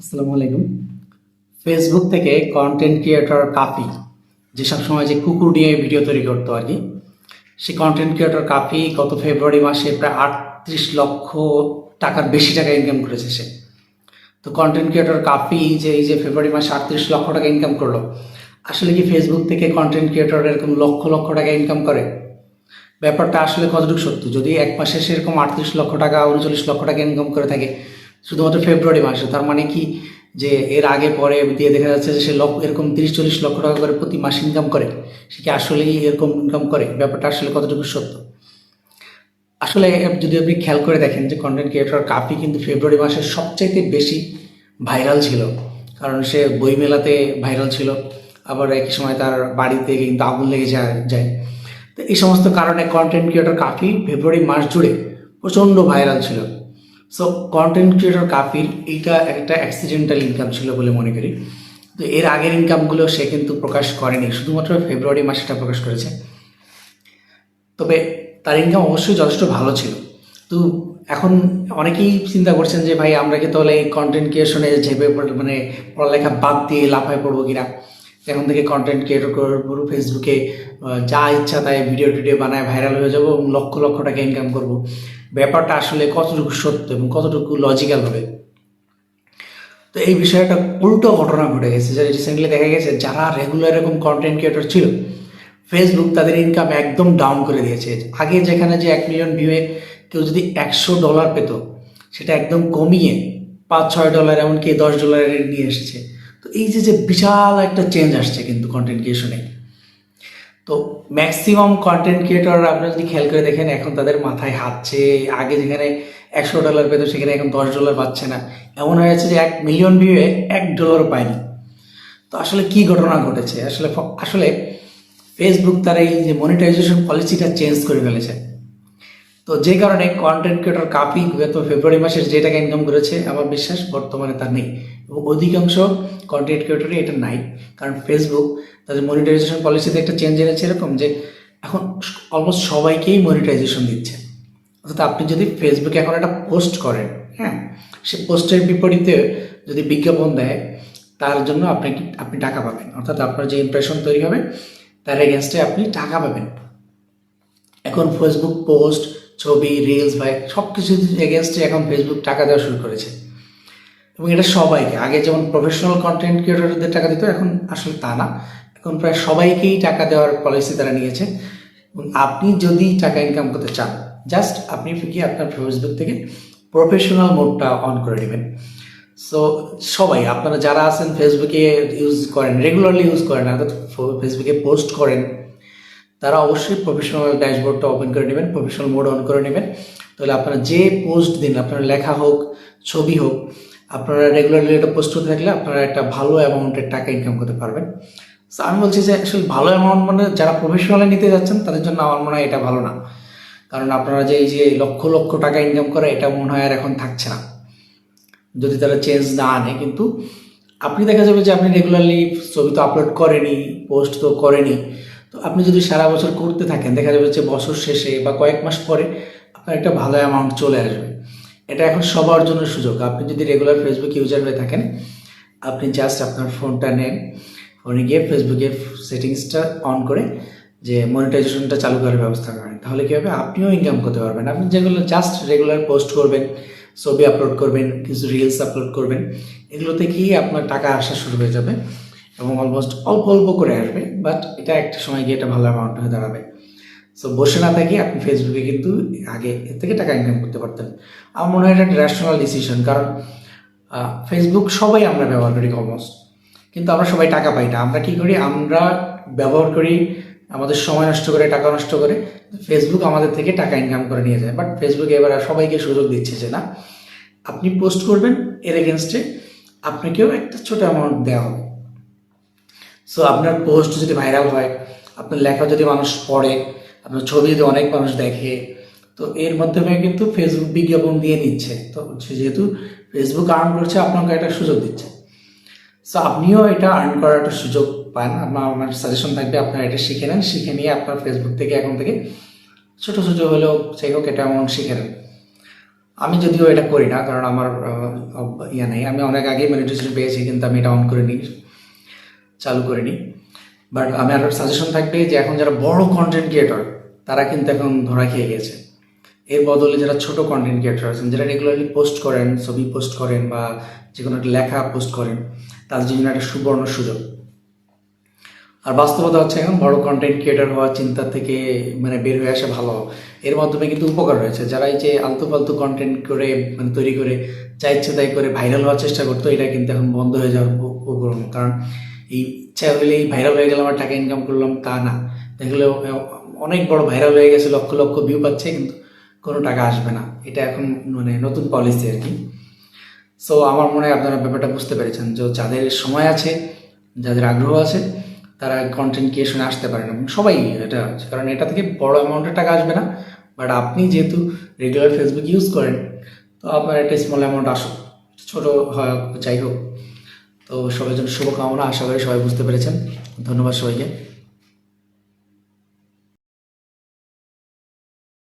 আসসালামু আলাইকুম। ফেসবুক থেকে কন্টেন্ট ক্রিয়েটর কাফি, যে সব সময় যে কুকুর নিয়ে ভিডিও তৈরি করতো আর কি সেই কন্টেন্ট ক্রিয়েটর কাফি গত ফেব্রুয়ারি মাসে প্রায় আটত্রিশ লক্ষ টাকার বেশি টাকা ইনকাম করেছে সে। তো কন্টেন্ট ক্রিয়েটর কাফি যে এই যে ফেব্রুয়ারি মাসে আটত্রিশ লক্ষ টাকা ইনকাম করল, আসলে কি ফেসবুক থেকে কন্টেন্ট ক্রিয়েটর এরকম লক্ষ লক্ষ টাকা ইনকাম করে? ব্যাপারটা আসলে কতটুকু সত্য? যদি এক মাসে সেরকম আটত্রিশ লক্ষ টাকা, উনচল্লিশ লক্ষ টাকা ইনকাম করে থাকে শুধুমাত্র ফেব্রুয়ারি মাসে, তার মানে কি? যে এর আগে পরে দিয়ে দেখা যাচ্ছে যে সে লক্ষ, এরকম তিরিশ, চল্লিশ লক্ষ টাকা করে প্রতি মাস ইনকাম করে। সে কি আসলেই এরকম ইনকাম করে? ব্যাপারটা আসলে কতটুকু সত্য? আসলে যদি আপনি খেয়াল করে দেখেন যে কন্টেন্ট ক্রিয়েটর কাপি কিন্তু ফেব্রুয়ারি মাসে সবচাইতে বেশি ভাইরাল ছিল। কারণ সে বই মেলাতে ভাইরাল ছিল, আবার একই সময় তার বাড়িতে কিন্তু আগুন লেগে যায় যায়। তো এই সমস্ত কারণে কন্টেন্ট ক্রিয়েটর কাফি ফেব্রুয়ারি মাস জুড়ে প্রচণ্ড ভাইরাল ছিল। সো কন্টেন্ট ক্রিয়েটর কাফির এইটা একটা অ্যাক্সিডেন্টাল ইনকাম ছিল বলে মনে করি। তো এর আগের ইনকামগুলো সে কিন্তু প্রকাশ করেনি। শুধুমাত্র ফেব্রুয়ারি মাসে এটা প্রকাশ করেছে। তবে তার ইনকাম অবশ্যই যথেষ্ট ভালো ছিল। তো এখন অনেকেই চিন্তা করছেন যে, ভাই, আমরা কি তাহলে এই কন্টেন্ট ক্রিয়েশনে ঝেপে মানে পড়ালেখা বাদ দিয়ে লাফায় পড়ব কিনা? এখন থেকে কন্টেন্ট ক্রিয়েটর করব ফেসবুকে যা ইচ্ছা তাই ভিডিও টিডিও বানায় ভাইরাল হয়ে যাব এবং লক্ষ লক্ষ টাকা ইনকাম করব। ব্যাপারটা আসলে কতটুকু সত্য এবং কতটুকু লজিক্যাল হবে? তো এই বিষয়টা উল্টো ঘটনা ঘটে গেছে। যে রিসেন্টলি দেখা গেছে, যারা রেগুলার এরকম কন্টেন্ট ক্রিয়েটর ছিল ফেসবুক তাদের ইনকাম একদম ডাউন করে দিয়েছে। আগে যেখানে যে এক মিলিয়ন ভিউয়ে কেউ যদি একশো ডলার পেত, সেটা একদম কমিয়ে পাঁচ ছয় ডলার এমনকি দশ ডলারের নিয়ে এসেছে। তো এই যে যে বিশাল একটা চেঞ্জ আসছে কিন্তু কন্টেন্ট ক্রিয়েশনে তো ম্যাক্সিমাম কন্টেন্ট ক্রিয়েটর আপনারা যদি খেয়াল করে দেখেন, এখন তাদের মাথায় হাতছে আগে যেখানে একশো ডলার পেতো, সেখানে এখন দশ ডলার পাচ্ছে না। এমন হয়ে যাচ্ছে যে এক মিলিয়ন ভিউয়ে এক ডলারও পায়নি। তো আসলে কি ঘটনা ঘটেছে? আসলে আসলে ফেসবুক তার এই যে মনিটাইজেশন পলিসিটা চেঞ্জ করে ফেলেছে। তো যে কারণে কন্টেন্ট ক্রিয়েটর কাপি গত ফেব্রুয়ারি মাসের যে টাকা ইনকাম করেছে, আমার বিশ্বাস বর্তমানে তার নেই। এবং অধিকাংশ কন্টেন্ট ক্রিয়েটরই এটা নাই। কারণ ফেসবুক তাদের মনিটাইজেশন পলিসিতে একটা চেঞ্জ এনেছে এরকম যে, এখন অলমোস্ট সবাইকেই মনিটাইজেশন দিচ্ছে। অর্থাৎ আপনি যদি ফেসবুকে এখন একটা পোস্ট করেন হ্যাঁ সে পোস্টের বিপরীতে যদি বিজ্ঞাপন দেয়, তার জন্য আপনাকে আপনি টাকা পাবেন। অর্থাৎ আপনার যে ইমপ্রেশন তৈরি হবে, তার এগেনস্টে আপনি টাকা পাবেন। এখন ফেসবুক পোস্ট ছবি রিলস বা সব কিছু এগেনস্টে এখন ফেসবুক টাকা দেওয়া শুরু করেছে। এবং এটা সবাইকে। আগে যেমন প্রফেশনাল কন্টেন্ট ক্রিয়েটরদের টাকা দিত, এখন আসলে তা না। এখন প্রায় সবাইকেই টাকা দেওয়ার পলিসি তারা নিয়েছে। এবং আপনি যদি টাকা ইনকাম করতে চান জাস্ট আপনি কি আপনার ফেসবুক থেকে প্রফেশনাল মোডটা অন করে নেবেন। সো সবাই, আপনারা যারা আছেন ফেসবুকে ইউজ করেন রেগুলারলি ইউজ করেন, অর্থাৎ ফেসবুকে পোস্ট করেন, তারা অবশ্যই প্রফেশনাল ড্যাশবোর্ডটা ওপেন করে নেবেন প্রফেশনাল মোড অন করে নেবেন। তাহলে আপনারা যে পোস্ট দিন, আপনার লেখা হোক, ছবি হোক আপনারা রেগুলারলি এটা পোস্ট করতে থাকলে আপনারা একটা ভালো অ্যামাউন্টের টাকা ইনকাম করতে পারবেন। So, আমি বলছি যে আসলে ভালো অ্যামাউন্ট মানে যারা প্রফেশনালে নিতে যাচ্ছেন তাদের জন্য আমার মনে হয় এটা ভালো না। কারণ আপনারা যে এই যে লক্ষ লক্ষ টাকা ইনকাম করে এটা মনে হয় আর এখন থাকছে না। যদি তারা চেঞ্জ না আনে কিন্তু আপনি দেখা যাবে যে আপনি রেগুলারলি ছবি তো আপলোড করেনি পোস্ট তো করেনি। তো আপনি যদি সারা বছর করতে থাকেন দেখা যাবে যে বছর শেষে বা কয়েক মাস পরে আপনার একটা ভালো অ্যামাউন্ট চলে আসবে। এটা এখন সবার জন্য সুযোগ। আপনি যদি রেগুলার ফেসবুক ইউজার হয়ে থাকেন, আপনি জাস্ট আপনার ফোনটা নেন। ফোনে গিয়ে ফেসবুকের সেটিংসটা অন করে যে মনিটাইজেশনটা চালু করার ব্যবস্থা করেন। তাহলে কী হবে? আপনিও ইনকাম করতে পারবেন। আপনি যেগুলো জাস্ট রেগুলার পোস্ট করবেন, ছবি আপলোড করবেন, কিছু রিলস আপলোড করবেন এগুলো থেকেই আপনার টাকা আসা শুরু হয়ে যাবে এবং অলমোস্ট অল্প অল্প করে আসবে বাট এটা একটা সময় গিয়ে এটা ভালো অ্যামাউন্ট হয়ে দাঁড়াবে। সো বসে না থেকে আপনি ফেসবুকে কিন্তু আগে এর থেকে টাকা ইনকাম করতে পারতেন। আমার মনে হয় এটা একটা র্যাশনাল ডিসিশন কারণ ফেসবুক সবাই আমরা ব্যবহার করি অলমোস্ট কিন্তু আমরা সবাই টাকা পাই না। আমরা কি করি? আমরা ব্যবহার করি, আমাদের সময় নষ্ট করে, টাকা নষ্ট করে। ফেসবুক আমাদের থেকে টাকা ইনকাম করে নিয়ে যায়। বাট ফেসবুকে এবার সবাইকে সুযোগ দিচ্ছে যে, না, আপনি পোস্ট করবেন, এর এগেনস্টে আপনাকেও একটা ছোট অ্যামাউন্ট দেওয়া হবে। সো আপনার পোস্ট যদি ভাইরাল হয়, আপনার লেখা যদি মানুষ পড়ে আপনার ছবি যদি অনেক মানুষ দেখে, তো এর মাধ্যমে কিন্তু ফেসবুক বিজ্ঞাপন দিয়ে নিচ্ছে। তো যেহেতু ফেসবুক আর্ন করছে, আপনাকে একটা সুযোগ দিচ্ছে। সো আপনিও এটা আর্ন করার একটা সুযোগ পান। আপনার আমার সাজেশন থাকবে, আপনারা এটা শিখে নেন। শিখে নিয়ে আপনার ফেসবুক থেকে, এখন থেকে ছোট ছোট হলেও যাই হোক, এটা অ্যামাউন্ট শিখে নেন। আমি যদিও এটা করি না, কারণ আমার ইয়ে নেই। আমি অনেক আগেই মনিটাইজেশন পেয়েছি, কিন্তু আমি এটা অন করে নিই চালু করে নিই বাট আমি আর সাজেশন থাকবে যে এখন যারা বড় কন্টেন্ট ক্রিয়েটর তারা কিন্তু এখন ধরা খেয়ে গেছে। এর বদলে যারা ছোট কন্টেন্ট ক্রিয়েটর আছেন, যারা রেগুলারলি পোস্ট করেন, ছবি পোস্ট করেন বা যে কোনো একটা লেখা পোস্ট করেন, তাদের জন্য একটা সুবর্ণ সুযোগ। আর বাস্তবতা হচ্ছে এখন বড় কন্টেন্ট ক্রিয়েটর হওয়ার চিন্তা থেকে মানে বের হয়ে আসা ভালো। এর মাধ্যমে কিন্তু উপকার রয়েছে। যারা এই যে আলতু ফালতু কন্টেন্ট করে মানে তৈরি করে, যা ইচ্ছে তাই করে ভাইরাল হওয়ার চেষ্টা করতো, এটা কিন্তু এখন বন্ধ হয়ে যাওয়ার উপ- উপক্রম। কারণ এই ইচ্ছা হলেই ভাইরাল হয়ে গেলাম আর টাকা ইনকাম করলাম, তা না। দেখলে অনেক বড় ভাইরাল হয়ে গেছে, লক্ষ লক্ষ ভিউ পাচ্ছে, কিন্তু কোনো টাকা আসবে না। এটা এখন মানে নতুন পলিসি আর কি। সো আমার মনে হয় আপনারা ব্যাপারটা বুঝতে পেরেছেন যে যাদের সময় আছে, যাদের আগ্রহ আছে, তারা কন্টেন্ট ক্রিয়েশনে আসতে পারেন এবং সবাই এটা কারণ এটা থেকে বড় অ্যামাউন্টের টাকা আসবে না। বাট আপনি যেহেতু রেগুলার ফেসবুক ইউজ করেন, তো আপনার একটা স্মল অ্যামাউন্ট আসুক, ছোটো হয় যাই হোক। তো সবার জন্য শুভকামনা আশা করি সবাই বুঝতে পেরেছেন। ধন্যবাদ সবাইকে।